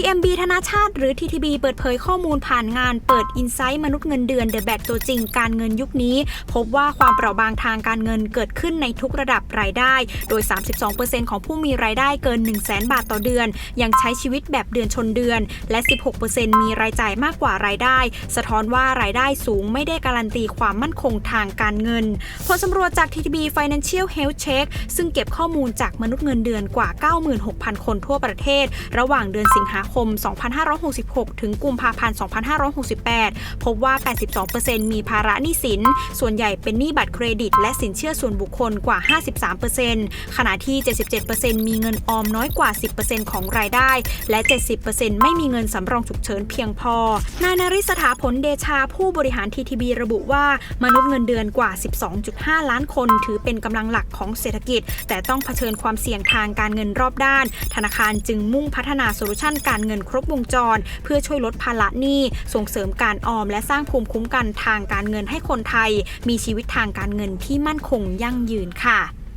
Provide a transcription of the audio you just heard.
TMB ธนาชาติหรือ TTB เปิดเผยข้อมูลผ่านงานเปิด Insight มนุษย์เงินเดือน The b a t ตัวจริงการเงินยุคนี้ พบว่าความเปราะบางทางการเงินเกิดขึ้นในทุกระดับรายได้ โดย 32%ของผู้มีรายได้เกิน 1 0 0 0 0แบาทต่อเดือน ยังใช้ชีวิตแบบเดือนชนเดือน และ 16%มีรายจ่ายมากกว่ารายได้ สะท้อนว่ารายได้สูงไม่ได้การันตีความมั่นคงทางการเงินผลสำรวจจาก TTB Financial Health Check ซึ่งเก็บข้อมูลจากมนุษย์เงินเดือนกว่า 96,000 คนทั่วประเทศ ระหว่างเดือนสิงหาคม 2566 ถึงกุมภาพันธ์ 2568 พบว่า 82%มีภาระหนี้สิน ส่วนใหญ่เป็นหนี้บัตรเครดิต และสินเชื่อส่วนบุคคลกว่า 53%ขณะที่ 77%มีเงินออมน้อยกว่า 10%ของรายได้ และ 70%ไม่มีเงินสำรองฉุกเฉินเพียงพอ นายนริสถาผลเดชาผู้บริหาร TTB ระบุว่ามนุษย์เงินเดือนกว่า 12.5 ล้านคน ถือเป็นกำลังหลักของเศรษฐกิจ แต่ต้องเผชิญความเสี่ยงทางการเงินรอบด้าน ธนาคารจึงมุ่งพัฒนาโซลูชันการการเงินครบวงจร เพื่อช่วยลดภาระหนี้ ส่งเสริมการออม และสร้างภูมิคุ้มกันทางการเงินให้คนไทย มีชีวิตทางการเงินที่มั่นคงยั่งยืนค่ะ